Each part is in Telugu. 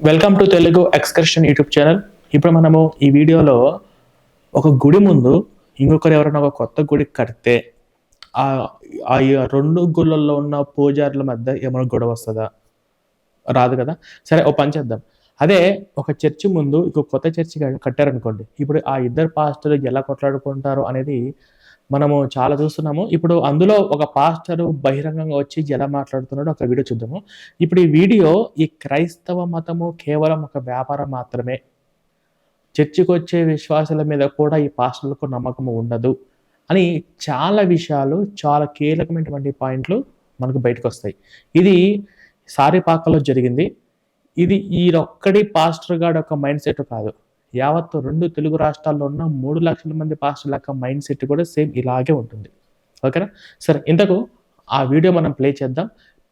Welcome to Telugu excursion YouTube channel ఇప్పుడు మనము ఈ వీడియోలో ఒక గుడి ముందు ఇంకొకరు ఎవరైనా ఒక కొత్త గుడి కడితే ఆ రెండు గుళ్ళల్లో ఉన్న పూజారుల మధ్య ఏమైనా గొడవ వస్తుందా? రాదు కదా? సరే ఓ పని చేద్దాం. అదే ఒక చర్చి ముందు ఇంకో కొత్త చర్చి కట్టారనుకోండి. ఇప్పుడు ఆ ఇద్దరు పాస్టర్లు ఎలా కొట్లాడుకుంటారు అనేది మనము చాలా చూస్తున్నాము. ఇప్పుడు అందులో ఒక పాస్టర్ బహిరంగంగా వచ్చి ఎలా మాట్లాడుతున్నాడో ఒక వీడియో చూద్దాము. ఇప్పుడు ఈ వీడియో ఈ క్రైస్తవ మతము కేవలం ఒక వ్యాపారం మాత్రమే. చర్చికి వచ్చే విశ్వాసాల మీద కూడా ఈ పాస్టర్లకు నమ్మకం ఉండదు అని చాలా విషయాలు చాలా కీలకమైనటువంటి పాయింట్లు మనకు బయటకు వస్తాయి ఇది సారిపాకలో జరిగింది. ఇది ఈ ఒక్కడి పాస్టర్ గాడు ఒక మైండ్ సెట్ కాదు. యావత్ రెండు తెలుగు రాష్ట్రాల్లో ఉన్న మూడు లక్షల మంది పాస్టర్ల యొక్క మైండ్ సెట్ కూడా సేమ్ ఇలాగే ఉంటుంది. ఓకేనా? సరే ఇంతకు ఆ వీడియో మనం ప్లే చేద్దాం.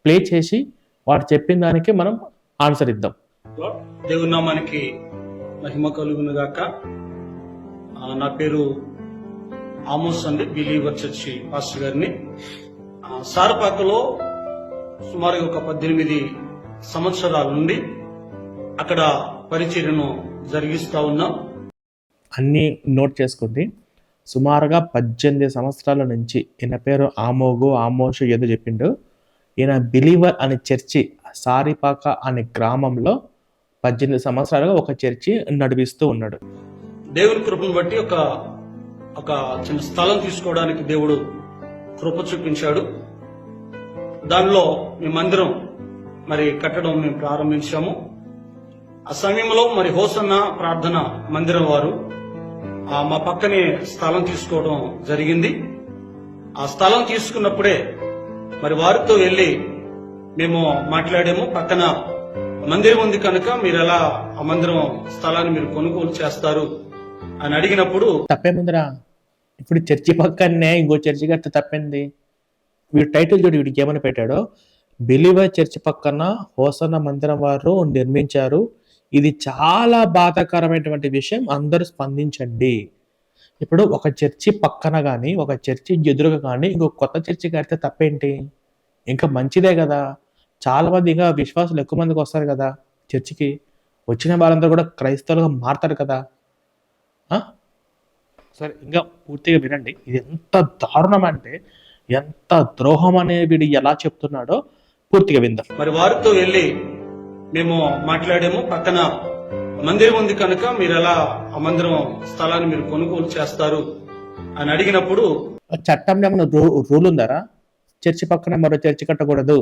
ప్లే చేసి వాడు చెప్పిన దానికి మనం ఆన్సర్ ఇద్దాం. లార్డ్. మనకి నామానికి మహిమ కలుగును గాక నా పేరు ఆమోస్ అండి బిలీవర్ చర్చి పాస్టర్ గారిని. సారపాకలో సుమారు ఒక పద్దెనిమిది సంవత్సరాల నుండి అక్కడ పరిచర్యను జరిగిస్తా ఉన్నాం. అన్నీ నోట్ చేసుకోండి. సుమారుగా పద్దెనిమిది సంవత్సరాల నుంచి ఈయన పేరు ఆమోగు ఆమోషు ఏదో చెప్పిండు. ఈయన బిలీవర్ అనే చర్చి సారిపాక అనే గ్రామంలో పద్దెనిమిది సంవత్సరాలుగా ఒక చర్చి నడిపిస్తూ ఉన్నాడు. దేవుని కృపను బట్టి ఒక ఒక చిన్న స్థలం తీసుకోవడానికి దేవుడు కృప చూపించాడు. దానిలో మీ మందిరం మరి కట్టడం మేము ప్రారంభించాము. ఆ సమయంలో మరి హోసన్న ప్రార్థన మందిరం వారు మా పక్కనే స్థలం తీసుకోవడం జరిగింది. ఆ స్థలం తీసుకున్నప్పుడే మరి వారితో వెళ్ళి మేము మాట్లాడాము. పక్కన మందిరం ఉంది కనుక మీరు ఎలా ఆ మందిరం స్థలాన్ని మీరు కొనుగోలు చేస్తారు అని అడిగినప్పుడు తప్పేముందిరా? ఇప్పుడు చర్చి పక్కనే ఇంకో చర్చి కడితే తప్పింది? వీడు టైటిల్ చూడు వీడికి ఏమని పెట్టాడో? బిలీవర్ చర్చి పక్కన హోసన్న మందిరం వారు నిర్మించారు. ఇది చాలా బాధాకరమైనటువంటి విషయం. అందరూ స్పందించండి. ఇప్పుడు ఒక చర్చి పక్కన కానీ ఒక చర్చి ఎదురుగా కానీ ఇంకో కొత్త చర్చి కడితే తప్పేంటి? ఇంకా మంచిదే కదా. చాలా మంది ఇంకా విశ్వాసులు ఎక్కువ మందికి వస్తారు కదా చర్చికి. వచ్చిన వాళ్ళందరూ కూడా క్రైస్తవులుగా మారుతారు కదా. సరే ఇంకా పూర్తిగా వినండి. ఇది ఎంత దారుణం అంటే ఎంత ద్రోహం అనే వీడు ఎలా చెప్తున్నాడో పూర్తిగా విందాం. మరి వారితో వెళ్ళి మేము మాట్లాడాము. పక్కన మందిరం ఉంది కనుక మీరు ఎలా ఆ మందిరం స్థలాన్ని మీరు కొనుగోలు చేస్తారు అని అడిగినప్పుడు చట్టం చట్టంలో ఏమైనా రూ రూల్ ఉందారా? చర్చి పక్కన మరో చర్చి కట్టకూడదు.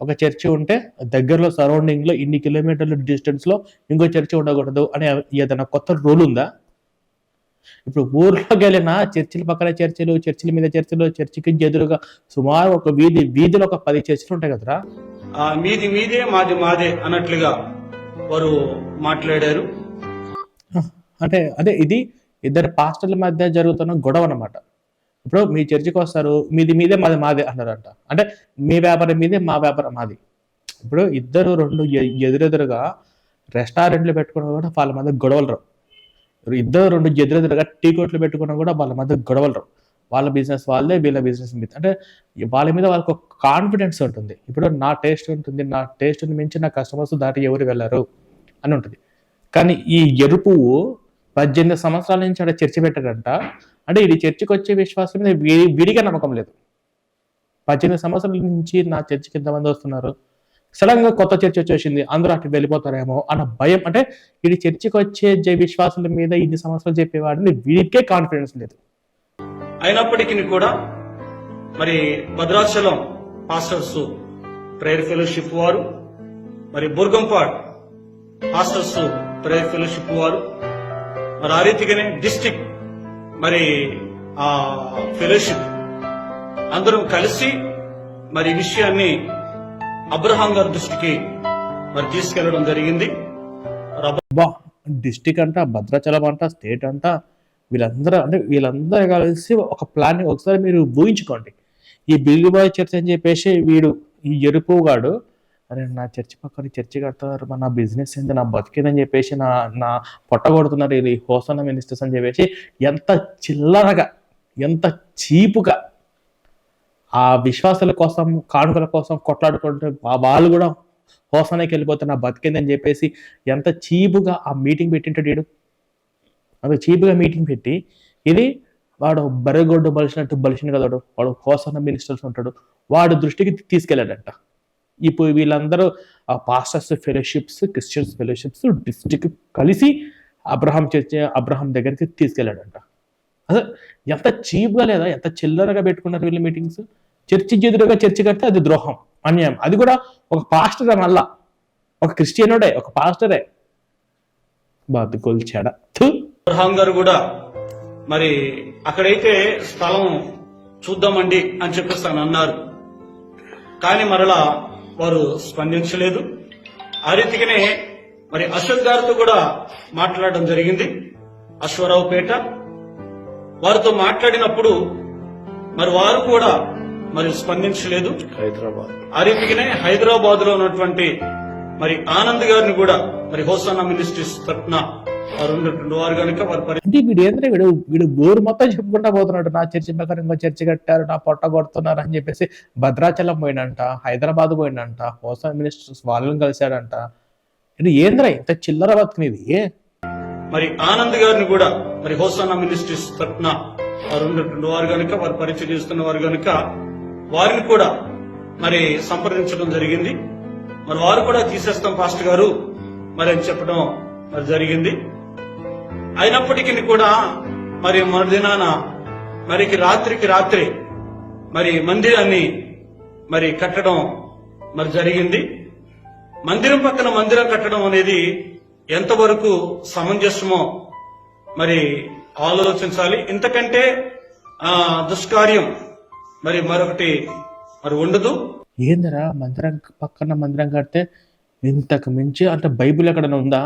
ఒక చర్చి ఉంటే దగ్గరలో సరౌండింగ్లో ఇన్ని కిలోమీటర్ల డిస్టెన్స్లో ఇంకో చర్చి ఉండకూడదు అనే ఏదైనా కొత్త రూల్ ఉందా? ఇప్పుడు ఊర్లోకి వెళ్ళిన చర్చిల పక్కన చర్చిలు చర్చిల మీద చర్చిలు చర్చికి ఎదురుగా సుమారు ఒక వీధి వీధిలో ఒక పది చర్చిలు ఉంటాయి కదరా? మీది మీదే మాది మాదే అన్నట్లుగా వారు మాట్లాడారు. అంటే అదే ఇది ఇద్దరు పాస్టర్ల మధ్య జరుగుతున్న గొడవ అన్నమాట. ఇప్పుడు మీ చర్చికి వస్తారు మీది మీదే మాది మాదే అన్నారంట. అంటే మీ వ్యాపారం మీదే మా వ్యాపారం మాది. ఇప్పుడు ఇద్దరు రెండు ఎదురెదురుగా రెస్టారెంట్లు పెట్టుకున్నా కూడా వాళ్ళ మధ్య గొడవలు రావు. ఇద్దరు రెండు ఎదురెదురుగా టీ కొట్లు పెట్టుకున్నా కూడా వాళ్ళ మధ్య గొడవలు రావు. వాళ్ళ బిజినెస్ వాళ్ళే వీళ్ళ బిజినెస్ మీద. అంటే వాళ్ళ మీద వాళ్ళకు ఒక కాన్ఫిడెన్స్ ఉంటుంది. ఇప్పుడు నా టేస్ట్ ఉంటుంది నా టేస్ట్ని మించి నా కస్టమర్స్ దాటి ఎవరు వెళ్ళరు అని ఉంటుంది. కానీ ఈ ఎరుపు పద్దెనిమిది సంవత్సరాల నుంచి అక్కడ చర్చి పెట్టాడంట. అంటే ఇది చర్చికి వచ్చే విశ్వాసం మీద విడి విడిగా నమ్మకం లేదు. పద్దెనిమిది సంవత్సరాల నుంచి నా చర్చికి ఎంతమంది వస్తున్నారు? సడన్గా కొత్త చర్చి వచ్చేసింది అందరూ అటు వెళ్ళిపోతారేమో అన్న భయం. అంటే ఇది చర్చికి వచ్చే విశ్వాసుల మీద ఇన్ని సంవత్సరాలు చెప్పేవాడిని వీరికే కాన్ఫిడెన్స్ లేదు. అయినప్పటికీ కూడా మరి భద్రాచలం పాస్టర్స్ ప్రేయర్ ఫెలోషిప్ వారు మరి బుర్గంపాడ్ పాస్టర్స్ ప్రేయర్ ఫెలోషిప్ వారు మరి ఆ రీతిగానే డిస్టిక్ మరి ఆ ఫెలోషిప్ అందరం కలిసి మరి ఈ విషయాన్ని అబ్రహాం గారి దృష్టికి మరి తీసుకెళ్ళడం జరిగింది. డిస్టిక్ అంట భద్రాచలం అంట స్టేట్ అంట వీళ్ళందరూ అంటే వీళ్ళందరూ కలిసి ఒక ప్లాన్ ఒకసారి మీరు ఊహించుకోండి. ఈ బిల్లు బాయ్ చర్చ్ అని చెప్పేసి వీడు ఈ ఎరుపు గాడు అరే నా చర్చి పక్కన చర్చి కడతారు మన నా బిజినెస్ ఏంది నా బతికేదని చెప్పేసి నా నా పొట్ట కొడుతున్నారు ఈ హోసన్న మినిస్టర్స్ అని చెప్పేసి ఎంత చిల్లరగా ఎంత చీపుగా ఆ విశ్వాసాల కోసం కానుకల కోసం కొట్లాడుకుంటే వాళ్ళు కూడా హోసనకి వెళ్ళిపోతే నా బతికిందని చెప్పేసి ఎంత చీపుగా ఆ మీటింగ్ పెట్టింటాడు వీడు. అంత చీపుగా మీటింగ్ పెట్టి ఇది వాడు బరగొడ్డు బలిసినట్టు బలిసిన కదా వాడు. హోసన మినిస్టర్స్ ఉంటాడు. వాడు దృష్టికి తీసుకెళ్ళాడంట. ఇప్పుడు వీళ్ళందరూ ఆ pastors fellowships Christians fellowships district కలిసి అబ్రహాం చర్చ అబ్రహాం దగ్గరికి తీసుకెళ్ళాడంట. అసలు ఎంత చీప్గా లేదా? ఎంత చిల్లరగా పెట్టుకున్నారు వీళ్ళ మీటింగ్స్ చర్చి ఎదురుగా చర్చి కడితే అది ద్రోహం అన్యాయం. అది కూడా ఒక పాస్టర్ మళ్ళా. ఒక క్రిస్టియనుడే ఒక పాస్టరే బతుకులు చెడ అబ్రహాం గారు కూడా మరి అక్కడైతే స్థలం చూద్దామండి అని చెప్పేసి ఆయన అన్నారు. కానీ మరలా వారు స్పందించలేదు. ఆ రీతిగానే మరి అశోక్ గారితో కూడా మాట్లాడడం జరిగింది. అశ్వరావుపేట వారితో మాట్లాడినప్పుడు మరి వారు కూడా మరి స్పందించలేదు. హైదరాబాద్. ఆ రీతిగానే హైదరాబాద్లో ఉన్నటువంటి మరి ఆనంద్ గారిని కూడా మరి హోసానా మినిస్ట్రీస్ తరఫున వారు ఉన్నటువంటి వారు కనుక వారి పరి అంటే వీడు ఏంటంటే వీడు? వీడు ఊరు మొత్తం చెప్పుకుంటా పోతున్నాడు. నా చర్చి ప్రకారం ఇంకో చర్చి కట్టారు నా పొట్ట కొడుతున్నారు అని చెప్పేసి భద్రాచలం పోయినంట హైదరాబాద్ పోయినంట హోసా మినిస్టర్స్ వాళ్ళని కలిశాడంట. ఇది ఏంద్రా ఇంత చిల్లర బతుకునేది మరి ఆనంద్ గారిని కూడా మరి హోసానా మినిస్ట్రీస్ తరఫున వారు ఉన్నటువంటి వారు కనుక వారు పరిచయం చేస్తున్న వారు కనుక వారిని కూడా మరి సంప్రదించడం జరిగింది. మరి వారు కూడా తీసేస్తాం పాస్టర్ గారు మరి అని చెప్పడం మరి జరిగింది. అయినప్పటికీ కూడా మరి మరుదినాన మరికి రాత్రికి రాత్రి మరి మందిరాన్ని మరి కట్టడం మరి జరిగింది. మందిరం పక్కన మందిరం కట్టడం అనేది ఎంతవరకు సమంజసమో మరి ఆలోచించాలి. ఇంతకంటే దుష్కార్యం మరి మరొకటి మరి ఉండదు. ఏందిరా మందిరం పక్కన మందిరం కడితే ఇంతకు మించి అంటే బైబిల్ ఎక్కడ ఉందా?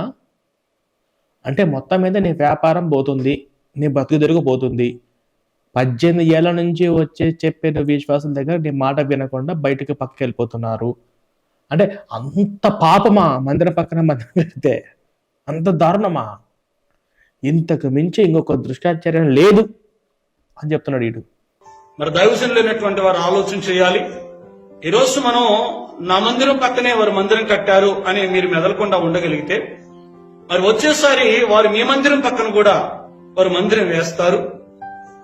అంటే మొత్తం మీద నీ వ్యాపారం పోతుంది నీ బతుకు తెరుగు పోతుంది పద్దెనిమిది ఏళ్ళ నుంచి వచ్చే చెప్పే నువ్వు విశ్వాసం దగ్గర నీ మాట వినకుండా బయటకు పక్కకి వెళ్ళిపోతున్నారు అంటే అంత పాపమా మందిరం పక్కన మందిరం పెడితే? అంత దారుణమా? ఇంతకు మించి ఇంకొక దృష్టాచర్యం లేదు అని చెప్తున్నాడు వీడు మరి దైవజనులు లేనటువంటి వారు ఆలోచన చేయాలి. ఈరోజు మనం నా మందిరం పక్కనే వారు మందిరం కట్టారు అని మీరు మెదలకుండా ఉండగలిగితే మరి వచ్చేసారి వారు మీ మందిరం పక్కన కూడా వారు మందిరం వేస్తారు.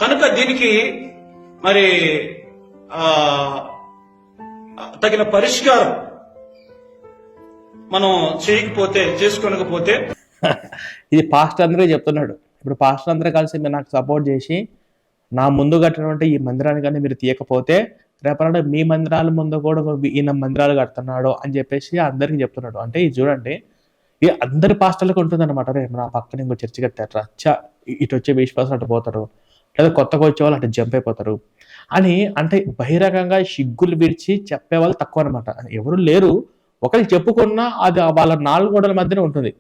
కనుక దీనికి మరి ఆ తగిన పరిష్కారం మనం చేయకపోతే చేసుకోనకపోతే ఇది పాస్టర్ అందరూ చెప్తున్నాడు. ఇప్పుడు పాస్టర్ అందరూ కలిసి మీరు నాకు సపోర్ట్ చేసి నా ముందు కట్టినటువంటి ఈ మందిరాన్ని కానీ మీరు తీయకపోతే రేపటి మీ మందిరాల ముందు కూడా ఈయన మందిరాలు కడుతున్నాడు అని చెప్పేసి అందరికి చెప్తున్నాడు. అంటే ఇది చూడండి ఇక అందరి పాస్టర్లకు ఉంటుంది అనమాట రే నా పక్కన ఇంకో చర్చి కట్టారు అచ్చా ఇటు వచ్చే విశ్వాసం అటు పోతారు. లేదా కొత్తగా వచ్చే వాళ్ళు అటు జంప్ అయిపోతారు. అని అంటే బహిరంగంగా సిగ్గులు విడిచి చెప్పేవాళ్ళు తక్కువ అనమాట ఎవరు లేరు. ఒకరు చెప్పుకున్నా అది వాళ్ళ నాలుగు గోడల మధ్యనే ఉంటుంది.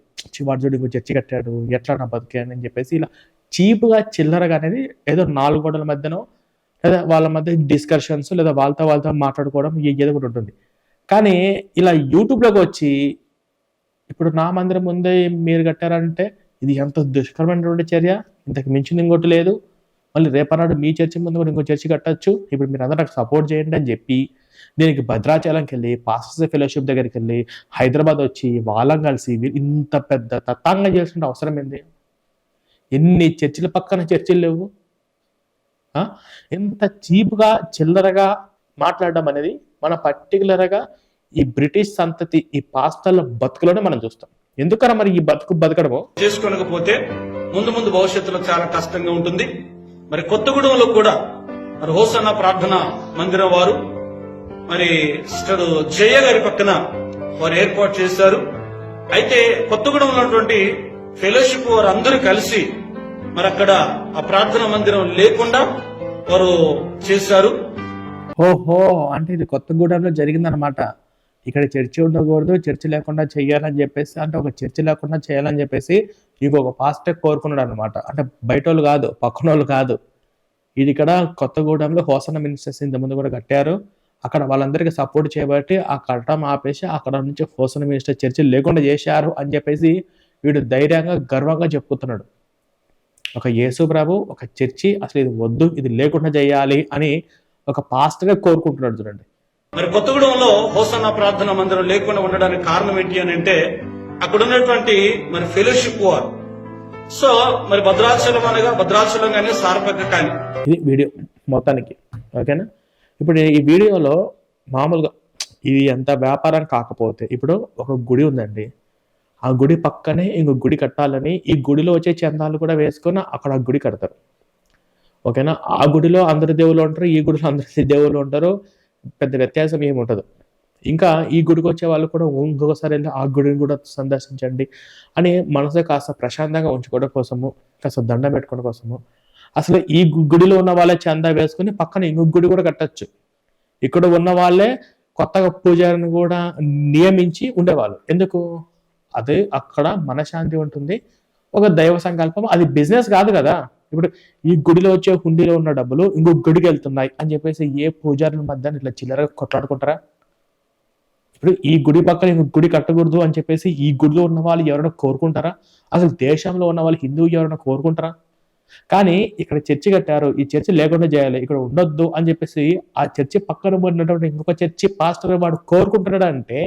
వాడు చూడు ఇంకో చర్చి కట్టాడు. ఎట్లా నా బతికాను అని చెప్పేసి ఇలా చీప్గా చిల్లరగా అనేది ఏదో నాలుగు గోడల మధ్యనో లేదా వాళ్ళ మధ్య డిస్కషన్స్ లేదా వాళ్ళతో వాళ్ళతో మాట్లాడుకోవడం ఏదో ఒకటి ఉంటుంది. కానీ ఇలా యూట్యూబ్లోకి వచ్చి ఇప్పుడు నా మందిరం ముందే మీరు కట్టారంటే ఇది ఎంత దుష్కరమైనటువంటి చర్య? ఇంతకు మించింది ఇంకోటి లేదు. మళ్ళీ రేపనాడు మీ చర్చి ముందు కూడా ఇంకో చర్చి కట్టచ్చు. ఇప్పుడు మీరు అందరూ నాకు సపోర్ట్ చేయండి అని చెప్పి దీనికి భద్రాచలంకి వెళ్ళి పాస్టర్స్ ఫెలోషిప్ దగ్గరికి వెళ్ళి హైదరాబాద్ వచ్చి వాళ్ళం కలిసి వీ- ఇంత పెద్ద తత్వంగా చేసిన అవసరం ఏంది? ఎన్ని చర్చిల పక్కన చర్చిలు లేవు? ఎంత చీప్గా చిల్లరగా మాట్లాడడం అనేది మన పర్టికులర్గా ఈ బ్రిటిష్ సంతతి ఈ పాస్టర్ల బతుకులోనే మనం చూస్తాం. ఎందుకన్నా మరి ఈ బతుకు బతకడము? చేసుకోనకపోతే ముందు ముందు భవిష్యత్తులో చాలా కష్టంగా ఉంటుంది. మరి కొత్తగూడెంలో కూడా మరి హోసన్న ప్రార్థన మందిరం వారు మరి సిస్టర్ జయ గారి పక్కన వారు ఏర్పాటు చేశారు. అయితే కొత్తగూడెంలో ఉన్నటువంటి ఫెలోషిప్ వారు అందరూ కలిసి మరి అక్కడ ఆ ప్రార్థన మందిరం లేకుండా వారు చేశారు. ఓహో అంటే ఇది కొత్తగూడెంలో జరిగిందనమాట ఇక్కడ చర్చి ఉండకూడదు చర్చి లేకుండా చేయాలని చెప్పేసి అంటే ఒక చర్చి లేకుండా చేయాలని చెప్పేసి ఇంకొక పాస్టర్ కోరుకున్నాడు అనమాట అంటే బయట వాళ్ళు కాదు పక్కన వాళ్ళు కాదు. ఇది ఇక్కడ కొత్తగూడెంలో హోసన మినిస్టర్స్ ఇంత ముందు కూడా కట్టారు. అక్కడ వాళ్ళందరికీ సపోర్ట్ చేయబట్టి ఆ కట్టడం ఆపేసి అక్కడ నుంచి హోసన మినిస్టర్ చర్చి లేకుండా చేశారు అని చెప్పేసి వీడు ధైర్యంగా గర్వంగా చెప్పుతున్నాడు ఒక యేసు ప్రభు ఒక చర్చి అసలు ఇది వద్దు ఇది లేకుండా చేయాలి అని ఒక పాస్టర్గా కోరుకుంటున్నాడు చూడండి. మరి కొత్తగూడెంలో హోసన్న ప్రార్థన మందిరం లేకుండా ఉండడానికి కారణం ఏంటి అని అంటే అక్కడ ఉన్నటువంటి మరి ఫెలోషిప్ వార్. సో మరి భద్రాచలం అనగా భద్రాచలం కానీ సారపక్క కానీ. ఇది వీడియో మొత్తానికి ఓకేనా? ఇప్పుడు ఈ వీడియోలో మామూలుగా ఇది ఎంత వ్యాపారం కాకపోతే ఇప్పుడు ఒక గుడి ఉందండి. ఆ గుడి పక్కనే ఇంకో గుడి కట్టాలని ఈ గుడిలో వచ్చే చందాలు కూడా వేసుకొని అక్కడ ఆ గుడి కడతారు. ఓకేనా? ఆ గుడిలో అందరి దేవుళ్ళు ఉంటారు ఈ గుడిలో అందరి దేవుళ్ళు ఉంటారు. పెద్ద వ్యత్యాసం ఏమి ఉండదు. ఇంకా ఈ గుడికి వచ్చే వాళ్ళు కూడా ఇంకొకసారి వెళ్ళి ఆ గుడిని కూడా సందర్శించండి అని మనసు కాస్త ప్రశాంతంగా ఉంచుకోవడం కోసము కాస్త దండం పెట్టుకోవడం కోసము. అసలు ఈ గుడిలో ఉన్న వాళ్ళే చందా వేసుకుని పక్కన ఇంకొక గుడి కూడా కట్టచ్చు. ఇక్కడ ఉన్న వాళ్ళే కొత్తగా పూజారిని కూడా నియమించి ఉండేవాళ్ళు. ఎందుకు? అదే అక్కడ మనశాంతి ఉంటుంది. ఒక దైవ సంకల్పం. అది బిజినెస్ కాదు కదా. ఇప్పుడు ఈ గుడిలో వచ్చే హుండీలో ఉన్న డబ్బులు ఇంకో గుడికి వెళ్తున్నాయి అని చెప్పేసి ఏ పూజారుల మధ్య ఇట్లా చిల్లరగా కొట్లాడుకుంటారా? ఇప్పుడు ఈ గుడి పక్కన ఇంకో గుడి కట్టకూడదు అని చెప్పేసి ఈ గుడిలో ఉన్న వాళ్ళు ఎవరైనా కోరుకుంటారా? అసలు దేశంలో ఉన్న వాళ్ళు హిందువు ఎవరైనా కోరుకుంటారా? కానీ ఇక్కడ చర్చి కట్టారు. ఈ చర్చి లేకుండా చేయాలి. ఇక్కడ ఉండొద్దు అని చెప్పేసి ఆ చర్చి పక్కన ఉన్నటువంటి ఇంకొక చర్చి పాస్టర్ వాడు కోరుకుంటున్నాడు అంటే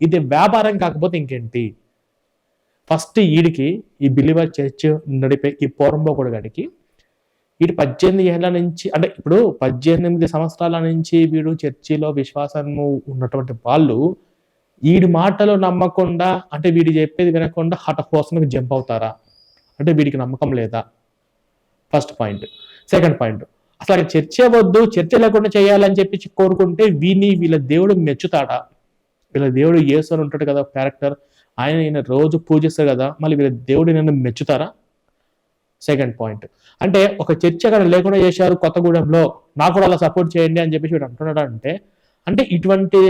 ఇది వ్యాపారం కాకపోతే ఇంకేంటి? ఫస్ట్ ఈడికి ఈ బిలీవర్ చర్చ్ నడిపే ఈ పోరంబోకుడు గడికి వీడు పద్దెనిమిది ఏళ్ళ నుంచి అంటే ఇప్పుడు పద్దెనిమిది సంవత్సరాల నుంచి వీడు చర్చిలో విశ్వాసము ఉన్నటువంటి వాళ్ళు వీడి మాటలు నమ్మకుండా అంటే వీడు చెప్పేది వినకుండా హఠహోసనకు జంప్ అవుతారా? అంటే వీడికి నమ్మకం లేదా? First point. Second point. అసలు చర్చ వద్దు చర్చ లేకుండా చేయాలని చెప్పి కోరుకుంటే వీని వీళ్ళ దేవుడు మెచ్చుతాడా? వీళ్ళ దేవుడు యేసు అని ఉంటాడు కదా క్యారెక్టర్. ఆయన ఈయన రోజు పూజిస్తారు కదా మళ్ళీ వీళ్ళ దేవుడు నన్ను మెచ్చుతారా? సెకండ్ పాయింట్ అంటే ఒక చర్చ అక్కడ లేకుండా చేశారు కొత్తగూడెంలో నాకు కూడా అలా సపోర్ట్ చేయండి అని చెప్పేసి వీడు అంటున్నాడు అంటే అంటే ఇటువంటి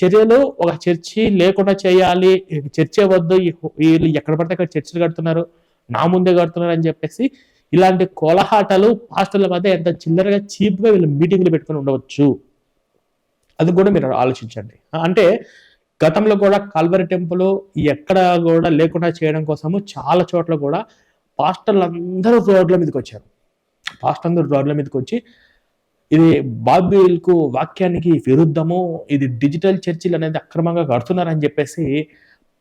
చర్యలు ఒక చర్చి లేకుండా చేయాలి చర్చ వద్దు వీళ్ళు ఎక్కడ పడితే అక్కడ చర్చలు కడుతున్నారు నా ముందే కడుతున్నారు అని చెప్పేసి ఇలాంటి కోలహాటలు పాస్టర్ల మధ్య ఎంత చిల్లరగా చీప్గా వీళ్ళు మీటింగ్లు పెట్టుకొని ఉండవచ్చు. అది కూడా మీరు ఆలోచించండి. అంటే గతంలో కూడా కాల్వరి టెంపుల్ ఎక్కడ కూడా లేకుండా చేయడం కోసము చాలా చోట్ల కూడా పాస్టర్లు అందరూ రోడ్ల మీదకి వచ్చారు. పాస్టర్ అందరూ రోడ్ల మీదకి వచ్చి ఇది బాబిల్కు వాక్యానికి విరుద్ధము ఇది డిజిటల్ చర్చిలు అనేది అక్రమంగా కడుతున్నారని చెప్పేసి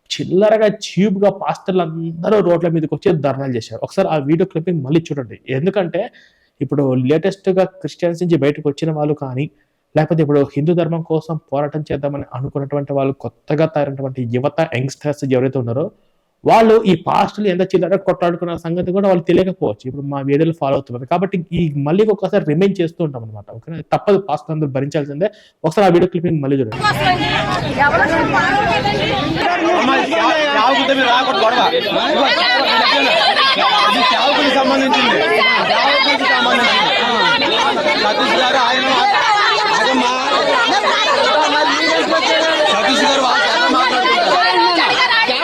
చిల్లరగా చీప్గా పాస్టర్లు అందరూ రోడ్ల మీదకి వచ్చి ధర్నాలు చేశారు. ఒకసారి ఆ వీడియో క్లిప్పింగ్ మళ్ళీ చూడండి. ఎందుకంటే ఇప్పుడు లేటెస్ట్గా క్రిస్టియన్స్ నుంచి బయటకు వచ్చిన వాళ్ళు కానీ లేకపోతే ఇప్పుడు హిందూ ధర్మం కోసం పోరాటం చేద్దామని అనుకున్నటువంటి వాళ్ళు కొత్తగా తయారైనటువంటి యువత యంగ్స్టర్స్ ఎవరైతే ఉన్నారో వాళ్ళు ఈ పాస్టులు ఎంత చిల్లర కొట్టాడుకున్న సంగతి కూడా వాళ్ళు తెలియకపోవచ్చు. ఇప్పుడు మా వీడియోలు ఫాలో అవుతున్నారు. కాబట్టి ఈ మళ్ళీ ఒకసారి రిమైన్ చేస్తూ ఉంటాం అనమాట ఓకే తప్పదు పాస్టర్ అందరూ భరించాల్సిందే. ఒకసారి ఆ వీడియో క్లిప్పింగ్ మళ్ళీ చూడండి. సంబంధించింది సంబంధించింది ఆయన ఆగమ్మా. సతీష్ గారు వాళ్ళు మాట్లాడుకుంటారు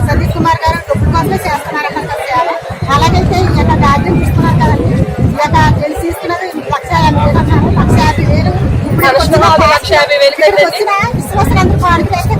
సతీష్ కుమార్ గారు డబ్బుల కోసమే చేస్తున్నారు అక్కడ సేవ అలాగైతే ఈ యొక్క రాజ్యం ఇస్తున్నారు కదండి ఈ యొక్క తెలిసి ఇస్తున్నది లక్ష యాభై వేలు అన్నారు లక్ష యాభై వేలు ఇప్పుడు వచ్చిన లక్ష యాభై వేలు ఇక్కడికి వచ్చిన విశ్వాసులందరూ కానుకలు వేస్తే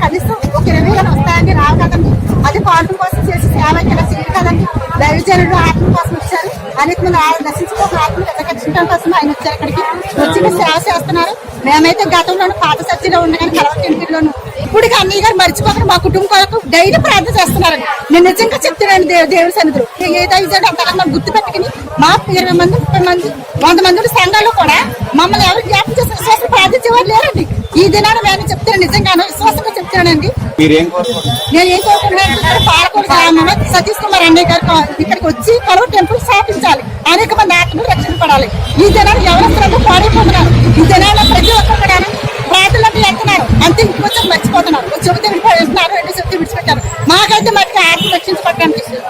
కనీసం ఒక ఇరవై వేలు వస్తాయండి రావు కదండి. అది కానుకల కోసం చేసి సేవ చేయరు కదండి. దైవజనుడు ఆత్మ కోసం వచ్చారు. అనేక నశించుకోక ఆత్మ రక్షించడం కోసం ఆయన వచ్చారు ఇక్కడికి. వచ్చి ఇక్కడ సేవ చేస్తున్నారు. మేమైతే గతంలోను పాత సత్యంలో ఉండగానే కలవటింటిలోను ఇప్పుడు అన్నయ్య గారు మర్చిపోకుండా మా కుటుంబం కొరకు డైలీ ప్రార్థన చేస్తున్నారండి. నేను నిజంగా చెప్తున్నాను దేవు దేవుడి సన్నిధిలో. ఏ దైవజనుడు అంతగా గుర్తు పెట్టుకుని మా ఇరవై మంది ముప్పై మంది వంద మంది సంఘాల్లో కూడా మమ్మల్ని ఎవరు జ్ఞాపకం చేసిన విశ్వాసం ప్రార్థించేవారు లేరండి. ఈ దినాన్ని నేను చెప్తున్నాను నిజంగాను విశ్వాసంగా చెప్తున్నానండి. నేను ఏం కోరుకుంటున్నాను పాలకొండ గ్రామంలో సతీష్ కుమార్ అన్నయ్య గారు ఇక్కడికి వచ్చి కలువ టెంపుల్ స్థాపించాలి. అనేక మంది ఆత్మలు రక్షణ పడాలి. ఈ దినాన్ని ఎవరొస్తారో పాడైపోతున్నారు. ఈ దినాల్లో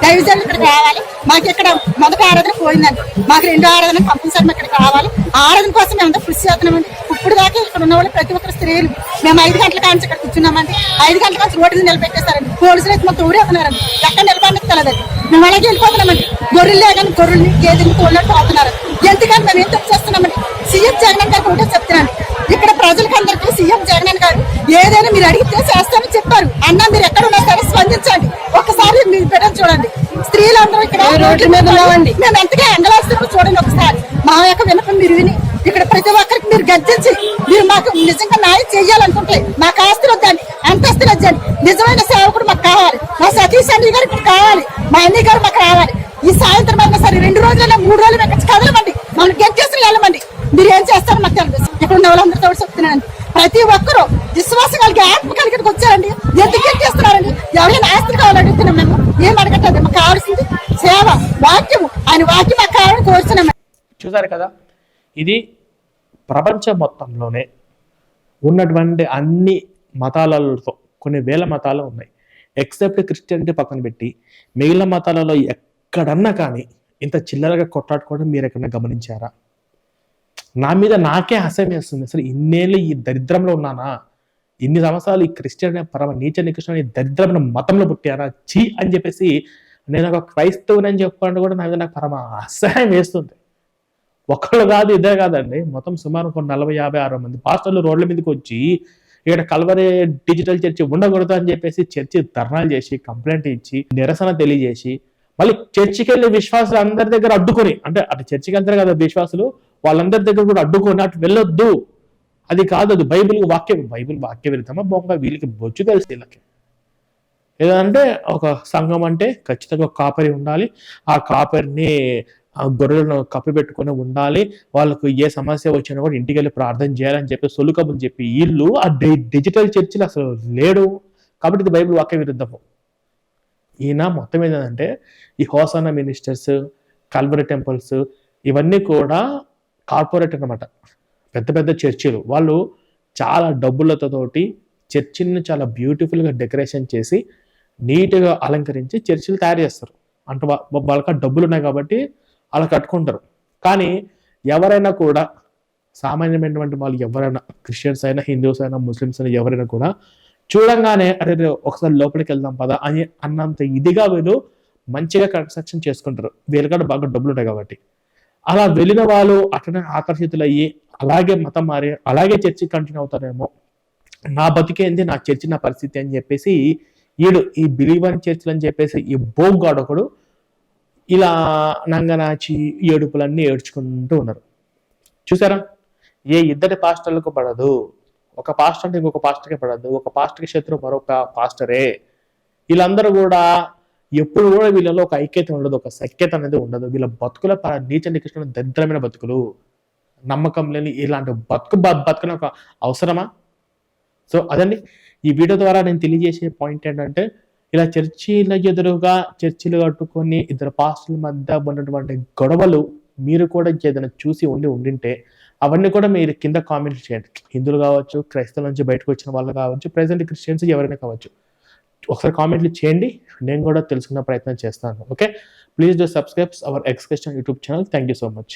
దైవజనులు ఇక్కడ కావాలి. మాకు ఇక్కడ మొదటి ఆరాధన పోయిందండి. మాకు రెండో ఆరాధన కంపల్సరీ మాకు కావాలి. రావాలి ఆరాధన కోసం మేము కృషి చేస్తున్నామండి. ఇప్పుడు దాకా ఇక్కడ ఉన్న వాళ్ళు ప్రతి ఒక్కరు స్త్రీలు. మేము ఐదు గంటల కాంచి ఇక్కడ కూర్చున్నామండి. ఐదు గంటల కాంచి రోడ్డు నిలబెట్టేస్తారండి పోలీసులు అయితే మొత్తం ఊరేస్తున్నారండి ఎక్కడ నిలబడి తెలదండి. మేము అలాగే వెళ్ళిపోతున్నామండి. గొర్రెలు లేదని గొర్రెల్ని గేదెని తోళ్ళట్టు పోతున్నారు ఎందుకంటే మేము ఏం తప్పు చేస్తున్నామండి? సీఎం రోడ్ల మీద ఉన్నామండి. మేము ఎంతగా ఎండలాస్తున్నామో చూడండి ఒకసారి. మా యొక్క వినపం మీరు విని ఇక్కడ ప్రతి ఒక్కరికి మీరు గర్జించి మీరు మాకు నిజంగా న్యాయం చేయాలనుకుంటే మాకు ఆస్తులు వద్దండి అంతస్తులు వద్దండి. నిజమైన సేవకుడు మాకు కావాలి. మా సతీష్ అన్ని గారు ఇప్పుడు కావాలి. మా అన్ని గారు మాకు రావాలి. ఈ సాయంత్రం అయినా సరే రెండు రోజుల మూడు రోజులు మేము కదలమండి మనం గెంటేసి వెళ్ళమండి. మీరు ఏం చేస్తారో మాకు తెలియదు. ఇక్కడ ఉన్న వాళ్ళందరితో కూడా చెప్తున్నానండి. ప్రతి ఒక్కరూ విశ్వాసం కలిగి ఆత్మ కలిగి వచ్చారండి. ఎందుకు గెంటేస్తున్నారండి ఎవరైనా ఆస్తులు కావాలని అడుగుతున్నాం మేము? ఏం అడగట్లేదు? మాకు కావాల్సింది వాక్యము ఆయన వాక్యం మాకు కోరుతున్నాం. చూసారు కదా? ఇది ప్రపంచం మొత్తంలోనే ఉన్నటువంటి అన్ని మతాలతో కొన్ని వేల మతాలు ఉన్నాయి. ఎక్సెప్ట్ క్రిస్టియానిటీ పక్కన పెట్టి మిగిలిన మతాలలో ఎక్కడన్నా కానీ ఇంత చిల్లరగా కొట్లాడుకోవడం మీరు ఎక్కడన్నా గమనించారా? నా మీద నాకే అసహ్యం వేస్తుంది. అసలు ఇన్నేళ్ళు ఈ దరిద్రంలో ఉన్నానా? ఇన్ని సంవత్సరాలు ఈ క్రిస్టియన్ పరమ నీచ నికృష్ణ ఈ దరిద్రమైన మతంలో పుట్టారా చీ అని చెప్పేసి నేను ఒక క్రైస్తవునని అని కూడా నా మీద నాకు పరమ అసహాయం వేస్తుంది. ఒకళ్ళు కాదు ఇదే కాదండి. మొత్తం సుమారు ఒక నలభై యాభై అరవై మంది పాస్టర్లు రోడ్ల మీదకి వచ్చి ఇక్కడ కల్వరే డిజిటల్ చర్చి ఉండకూడదు అని చెప్పేసి చర్చి ధర్నాలు చేసి కంప్లైంట్ ఇచ్చి నిరసన తెలియజేసి మళ్ళీ చర్చికి వెళ్ళే విశ్వాసులు అందరి దగ్గర అడ్డుకొని అంటే అటు చర్చికి వెళ్తారు కదా విశ్వాసులు వాళ్ళందరి దగ్గర కూడా అడ్డుకొని అటు వెళ్ళొద్దు. అది కాదు అది బైబిల్ వాక్యం బైబిల్ వాక్య విరుద్ధమా బొంగ? వీళ్ళకి బొచ్చు తెలుసు వీళ్ళకి. ఏదంటే ఒక సంఘం అంటే ఖచ్చితంగా కాపరి ఉండాలి. ఆ కాపరిని ఆ గొర్రెలను కప్పిపెట్టుకుని ఉండాలి. వాళ్ళకు ఏ సమస్య వచ్చినా కూడా ఇంటికి వెళ్ళి ప్రార్థన చేయాలని చెప్పి సొలుకబులు చెప్పి వీళ్ళు ఆ డి- డిజిటల్ చర్చిలు అసలు లేడు. కాబట్టి ఇది బైబిల్ వాక్య విరుద్ధము. ఈయన మొత్తం ఏంటంటే ఈ హోసానా మినిస్టర్స్ కల్వరి టెంపుల్స్ ఇవన్నీ కూడా కార్పొరేట్ అనమాట పెద్ద పెద్ద చర్చిలు. వాళ్ళు చాలా డబ్బులతోటి చర్చిని చాలా బ్యూటిఫుల్గా డెకరేషన్ చేసి నీట్గా అలంకరించి చర్చిలు తయారు చేస్తారు. అంటే వాళ్ళకి డబ్బులు ఉన్నాయి కాబట్టి అలా కట్టుకుంటారు. కానీ ఎవరైనా కూడా సామాన్యమైనటువంటి వాళ్ళు ఎవరైనా క్రిస్టియన్స్ అయినా హిందూస్ అయినా ముస్లిమ్స్ అయినా ఎవరైనా కూడా చూడంగానే అరే ఒకసారి లోపలికి వెళ్దాం పదా అని అన్నంత ఇదిగా వీళ్ళు మంచిగా కన్స్ట్రక్షన్ చేసుకుంటారు. వీళ్ళకాడ బాగా డబ్బులు ఉంటాయి కాబట్టి. అలా వెళ్ళిన వాళ్ళు అట్లనే ఆకర్షితులయ్యి అలాగే మతం మారి అలాగే చర్చి కంటిన్యూ అవుతారేమో. నా బతికేంది నా చర్చి నా పరిస్థితి అని చెప్పేసి వీడు ఈ బిలీవన్ చర్చిలు అని చెప్పేసి ఈ బోగ్గాడు ఒకడు ఇలా నంగనాచి ఏడుపులన్నీ ఏడ్చుకుంటూ ఉన్నారు. చూసారా? ఏ ఇద్దరి పాస్టర్లకు పడదు. ఒక పాస్టర్ అంటే ఇంకొక పాస్టర్కే పడదు. ఒక పాస్టర్కి శత్రువు మరొక పాస్టరే. వీళ్ళందరూ కూడా ఎప్పుడు కూడా వీళ్ళలో ఒక ఐక్యత ఉండదు. ఒక సఖ్యత అనేది ఉండదు. వీళ్ళ బతుకుల నీచండి నీచ నికృష్ణ దరిద్రమైన బతుకులు. నమ్మకం లేని ఇలాంటి బతుకు బ- బతుకున ఒక అవసరమా? సో అదండి. ఈ వీడియో ద్వారా నేను తెలియజేసే పాయింట్ ఏంటంటే ఇలా చర్చిల ఎదురుగా చర్చిలు కట్టుకొని ఇద్దరు పాస్టుల మధ్య ఉన్నటువంటి గొడవలు మీరు కూడా ఏదైనా చూసి ఉండి ఉండింటే అవన్నీ కూడా మీరు కింద కామెంట్ చేయండి. హిందువులు కావచ్చు క్రైస్తవుల నుంచి బయటకు వచ్చిన వాళ్ళు కావచ్చు ప్రజెంట్ క్రిస్టియన్స్ ఎవరైనా కావచ్చు ఒకసారి కామెంట్లు చేయండి. నేను కూడా తెలుసుకునే ప్రయత్నం చేస్తాను. Okay please do subscribes our X YouTube channel thank you so much